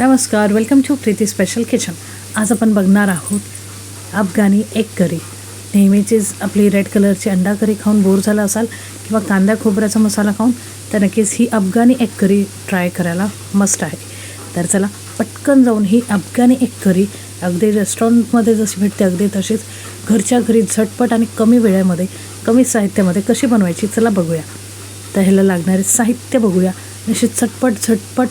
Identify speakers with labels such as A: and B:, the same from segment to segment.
A: नमस्कार welcome to Preeti special kitchen आज आपण बघणार आहोत अफगाणी एग करी. नेहमीचीच आपली रेड कलरची अंडा करी खाऊन बोर झाला असाल किंवा कांदा खोबऱ्याचा मसाला खाऊन तर नक्कीच ही अफगाणी एग करी ट्राय करायला मस्त आहे. तर चला पटकन जाऊन ही अफगाणी एग करी अगदी रेस्टॉरंटमध्ये जशी भेटते अगदी तशीच घरच्या घरी झटपट आणि कमी वेळेमध्ये कमी साहित्यामध्ये कशी बनवायची चला बघूया. तर ह्याला लागणारे साहित्य बघूया. अशी झटपट झटपट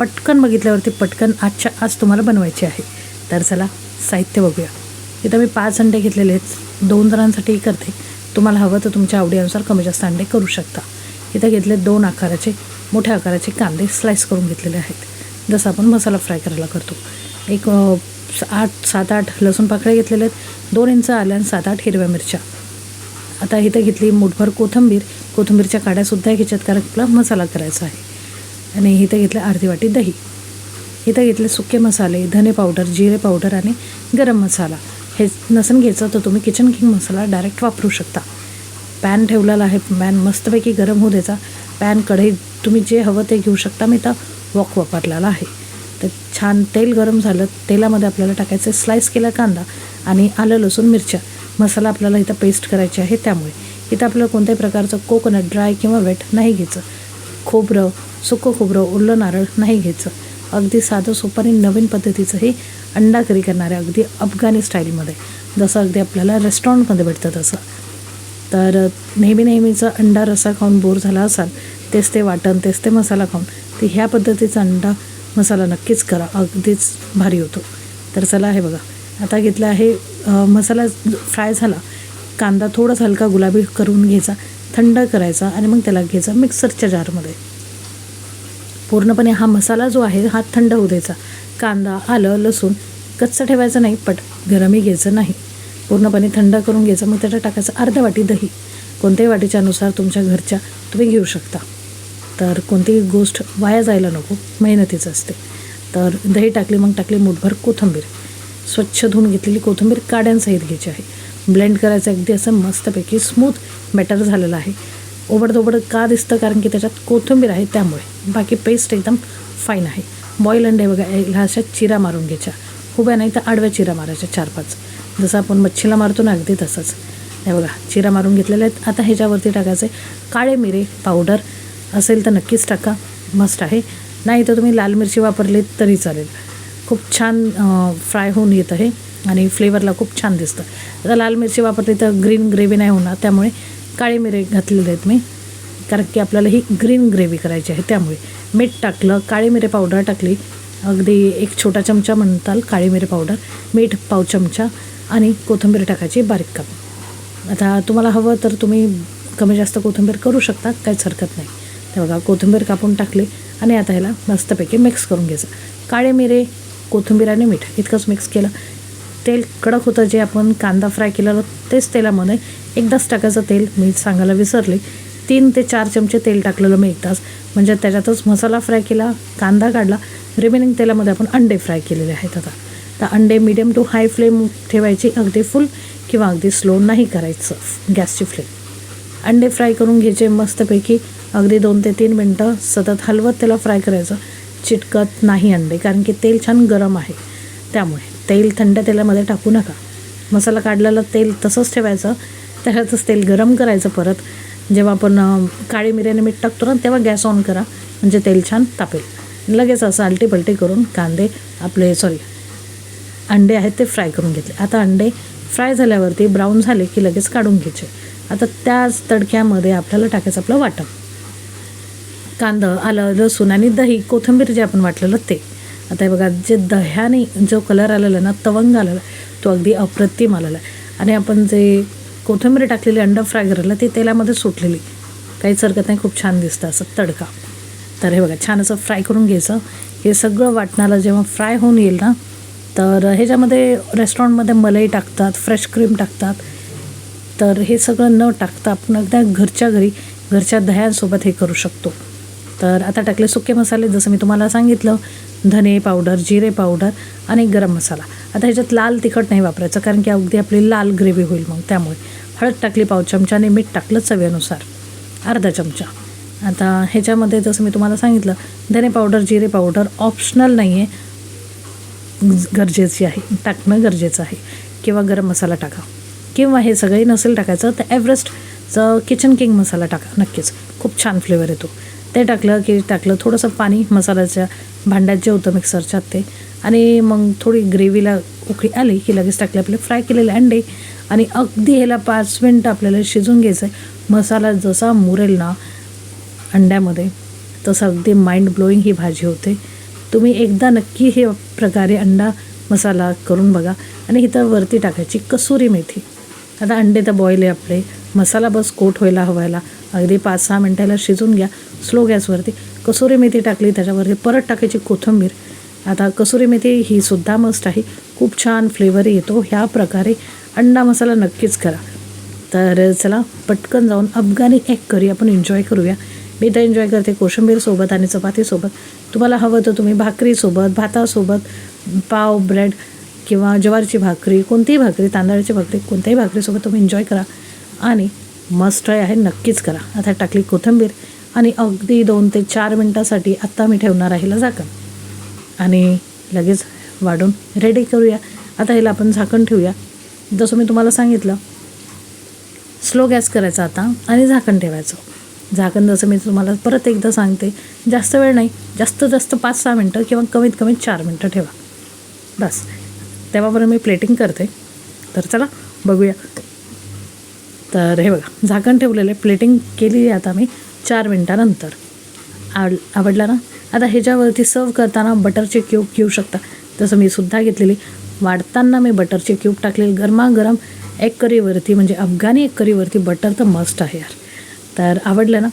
A: पटकन बघितल्यावरती पटकन आजच्या आज तुम्हाला बनवायची आहे. तर चला साहित्य बघूया. इथं मी पाच अंडे घेतलेले आहेत. दोन जणांसाठी करते. तुम्हाला हवं तर तुमच्या आवडीनुसार कमी जास्त अंडे करू शकता. इथं घेतले दोन आकाराचे मोठ्या आकाराचे कांदे स्लाईस करून घेतलेले आहेत. जसं आपण मसाला फ्राय करायला करतो. एक स- आठ सात आठ लसूण पाकळ्या घेतलेले आहेत. दोन इंच आल्या आणि सात आठ हिरव्या मिरच्या. आता इथं घेतली मुठभर कोथिंबीर. कोथिंबीरच्या काड्यासुद्धा घ्यायच्यात कारण आपला मसाला करायचा आहे. आणि इथं घेतलं अर्धी वाटी दही. इथं घेतले सुके मसाले धने पावडर जिरे पावडर आणि गरम मसाला. हे नसन घ्यायचं तर तुम्ही किचन किंग मसाला डायरेक्ट वापरू शकता. पॅन ठेवलेला आहे पॅन मस्तपैकी गरम होऊ द्यायचा. पॅन कढई तुम्ही जे हवं ते घेऊ शकता. मी तर वॉक वापरलेला आहे. तर छान तेल गरम झालं तेलामध्ये आपल्याला टाकायचं स्लाईस केला कांदा आणि आलं लसूण मिरच्या. मसाला आपल्याला इथं पेस्ट करायची आहे त्यामुळे. इथं आपल्याला कोणत्याही प्रकारचं कोकोनट ड्राय किंवा वेट नाही घ्यायचं. खोबरं सुकं खोबरं ओलं नारळ नाही घ्यायचं. अगदी साधं सोपं आणि नवीन पद्धतीचं हे अंडा करी करणारे अगदी अफगाणी स्टाईलमध्ये. जसं अगदी आपल्याला रेस्टॉरंटमध्ये भेटतं तसं. तर नेहमी नेहमीचा अंडा रसा खाऊन बोर झाला असाल तेच ते वाटण तेच ते मसाला खाऊन तर ह्या पद्धतीचा अंडा मसाला नक्कीच करा. अगदीच भारी होतो. तर चला हे बघा. आता घेतलं आहे मसाला फ्राय झाला. कांदा थोडासा हलका गुलाबी करून घ्यायचा. थंड करायचा आणि मग त्याला घ्यायचा मिक्सरच्या जारमध्ये. पूर्णपणे हा मसाला जो आहे हा थंड होऊ द्यायचा. कांदा आलं लसूण कच्चं ठेवायचं नाही पट गरमही घ्यायचं नाही. पूर्णपणे थंड करून घ्यायचं. मग त्याच्यात टाकायचं अर्धा वाटी दही. कोणत्याही वाटीच्यानुसार तुमच्या घरच्या तुम्ही घेऊ शकता. तर कोणतीही गोष्ट वाया जायला नको मेहनतीच असते. तर दही टाकली मग टाकली मुठभर कोथिंबीर. स्वच्छ धुवून घेतलेली कोथिंबीर काड्यांसहित घ्यायची आहे. ब्लेंड करायचं अगदी असं मस्तपैकी स्मूथ बॅटर झालेलं आहे. ओबडधोबड का दिसतं? कारण की त्याच्यात कोथिंबीर आहे त्यामुळे. बाकी पेस्ट एकदम फाईन आहे. बॉईल अंडे बघा. ह्या अशा चिरा मारून घ्यायच्या. उभ्या नाही तर आडव्या चिरा मारायच्या चार पाच जसं आपण मच्छीला मारतो ना अगदी तसंच. हे बघा चिरा मारून घेतलेले आहेत. आता ह्याच्यावरती टाकायचे काळे मिरे पावडर असेल तर नक्कीच टाका. मस्त आहे. नाही तर तुम्ही लाल मिरची वापरली तरी चालेल. खूप छान फ्राय होऊन येतं आहे. आणि फ्लेवरला खूप छान दिसतं. आता लाल मिरची वापरली तर ग्रीन ग्रेव्ही नाही होणार त्यामुळे काळी मिरे घातलेले आहेत मी. कारण की आपल्याला ही ग्रीन ग्रेव्ही करायची आहे त्यामुळे. मीठ टाकलं काळी मिरे पावडर टाकली. अगदी एक छोटा चमचा म्हणताल काळी मिरे पावडर मीठ पाव चमचा आणि कोथिंबीर टाकायची बारीक काप आता तुम्हाला हवं तर तुम्ही कमी जास्त कोथिंबीर करू शकता काहीच हरकत नाही. ते बघा कोथिंबीर कापून टाकली आणि आता ह्याला मस्तपैकी मिक्स करून घ्यायचं. काळे मिरे कोथिंबीर आणि मीठ इतकंच मिक्स केलं. तेल कडक होतं जे आपण कांदा फ्राय केलेलं तेच तेलामध्ये एकदाच टाकायचं तेल मी सांगायला विसरले. तीन ते चार चमचे तेल टाकलेलं मी एकदाच म्हणजे त्याच्यातच मसाला फ्राय केला कांदा काढला रिमेनिंग तेलामध्ये आपण अंडे फ्राय केलेले आहेत आता. तर अंडे मिडियम टू हाय फ्लेम ठेवायची अगदी फुल किंवा अगदी स्लो नाही करायचं गॅसची फ्लेम अंडे फ्राय करून घ्यायचे मस्तपैकी अगदी दोन ते तीन मिनटं सतत हलवत त्याला फ्राय करायचं. चिटकत नाही अंडे कारण की तेल छान गरम आहे. त्यामुळे तेल थंड तेलामध्ये टाकू नका. मसाला काढलेलं तेल तसंच ठेवायचं. त्याच्यातच तेल गरम करायचं परत. जेव्हा आपण काळी मिऱ्याने मीठ टाकतो ना तेव्हा गॅस ऑन करा. म्हणजे तेल छान तापेल. लगेच असं आलटी पलटी करून कांदे आपले सॉरी अंडे आहेत ते फ्राय करून घेतले. आता अंडे फ्राय झाल्यावरती ब्राऊन झाले की लगेच काढून घ्यायचे. आता त्याच तडक्यामध्ये आपल्याला टाकायचं आपलं वाटण. कांदं आलं लसूण आणि दही कोथिंबीर जे आपण वाटलेलं ते. आता हे बघा जे दह्याने जो कलर आलेला आहे ना तवंग आलेला आहे तो अगदी अप्रतिम आलेला आहे. आणि आपण जे कोथिंबीर टाकलेली अंडा फ्राय करायला ती तेलामध्ये सुटलेली. काहीच हरकत नाही खूप छान दिसतं असं तडका. तर हे बघा छान असं फ्राय करून घ्यायचं. हे सगळं वाटणाला जेव्हा फ्राय होऊन येईल ना तर ह्याच्यामध्ये रेस्टॉरंटमध्ये मलाई टाकतात फ्रेश क्रीम टाकतात. तर हे सगळं न टाकता आपण अगदी घरच्या घरी घरच्या दह्यांसोबत हे करू शकतो. तर आता टाकले सुके मसाले जसं मी तुम्हाला सांगितलं धने पावडर जिरे पावडर आणि गरम मसाला. आता ह्याच्यात लाल तिखट नाही वापरायचं कारण की अगदी आपली लाल ग्रेव्ही होईल मग त्यामुळे. हळद टाकली पाव चमचा आणि मीठ टाकलं चवीनुसार. अर्धा चमचा. आता ह्याच्यामध्ये जसं मी तुम्हाला सांगितलं धने पावडर जिरे पावडर ऑप्शनल नाही आहे गरजेची आहे. टाकणं गरजेचं आहे. किंवा गरम मसाला टाका. किंवा हे सगळे नसेल टाकायचं तर एव्हरेस्टचं किचन किंग मसाला टाका. नक्कीच. खूप छान फ्लेवर येतो. ते टाकलं की टाकलं. थोडंसं पाणी मसाल्याच्या भांड्यात जे होतं मिक्सरच्यात ते. आणि मग थोडी ग्रेव्हीला उकळी आली की लगेच टाकले आपले फ्राय केलेले अंडे. आणि अगदी ह्याला पाच मिनटं आपल्याला शिजून घ्यायचं आहे मसाला जसा मुरेल ना अंड्यामध्ये तसं अगदी माइंड ब्लोईंग ही भाजी होते. तुम्ही एकदा नक्की हे प्रकारे अंडा मसाला करून बघा. आणि इथं वरती टाकायची कसुरी मेथी. आता अंडे तर बॉईल आहे आपले. मसाला बस कोट व्हायला हवायला. अगदी पाच सहा मिनटाला शिजून घ्या. स्लो गॅसवरती कसुरी मेथी टाकली त्याच्यावरती परत टाकायची कोथिंबीर. आता कसुरी मेथी ही सुद्धा मस्त आहे. खूप छान फ्लेवर येतो. ह्या प्रकारे अंडा मसाला नक्कीच करा. तर चला पटकन जाऊन अफगाणी एग करी आपण एन्जॉय करूया. मी तर एन्जॉय करते कोशिंबीरसोबत आणि चपातीसोबत तुम्हाला हवं तर तुम्ही भाकरीसोबत भातासोबत पाव ब्रेड किंवा ज्वारीची भाकरी कोणतीही भाकरी तांदळाची भाकरी कोणत्याही भाकरीसोबत तुम्ही एन्जॉय करा. आणि मस्ट आहे नक्कीच करा. आता टाकली कोथिंबीर आणि अगदी दोन ते चार मिनटासाठी आत्ता मी ठेवणार आहे हिला झाकण आणि लगेच वाढून रेडी करूया. आता ह्याला आपण झाकण ठेवूया. जसं मी तुम्हाला सांगितलं स्लो गॅस करायचा आता आणि झाकण ठेवायचं. झाकण जसं मी तुम्हाला परत एकदा सांगते जास्त वेळ नाही. जास्त जास्त पाच सहा मिनटं किंवा कमीत कमी चार मिनटं ठेवा. बस. तेव्हापर्यंत मी प्लेटिंग करते. तर चला बघूया. तर हे बघा झाकण ठेवलेलं आहे. प्लेटिंग केली आहे आता मी चार मिनटानंतर. आव आवडला ना? आता ह्याच्यावरती सर्व करताना बटरचे क्यूब घेऊ शकता. तसं मी सुद्धा घेतलेली. वाढताना मी बटरचे क्यूब टाकलेले. गरमागरम एक करीवरती म्हणजे अफगाणी एक करीवरती बटर तर मस्ट आहे यार. तर आवडलं ना?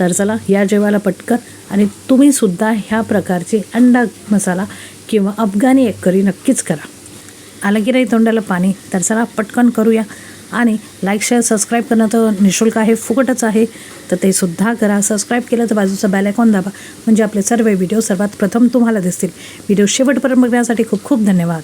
A: तर चला या जेवायला पटकन. आणि तुम्हीसुद्धा ह्या प्रकारचे अंडा मसाला किंवा अफगाणी एक करी नक्कीच करा. आलं की नाही तोंडाला पाणी? तर चला पटकन करूया. आणि लाईक शेअर सबस्क्राईब करणं तर निशुल्क आहे फुकटच आहे. तर ते सुद्धा करा. सबस्क्राईब केलं तर बाजूचा बेल दाबा. म्हणजे आपले सर्व व्हिडिओ सर्वात प्रथम तुम्हाला दिसतील. व्हिडिओ शेवटपर्यंत बघण्यासाठी खूप खूप धन्यवाद.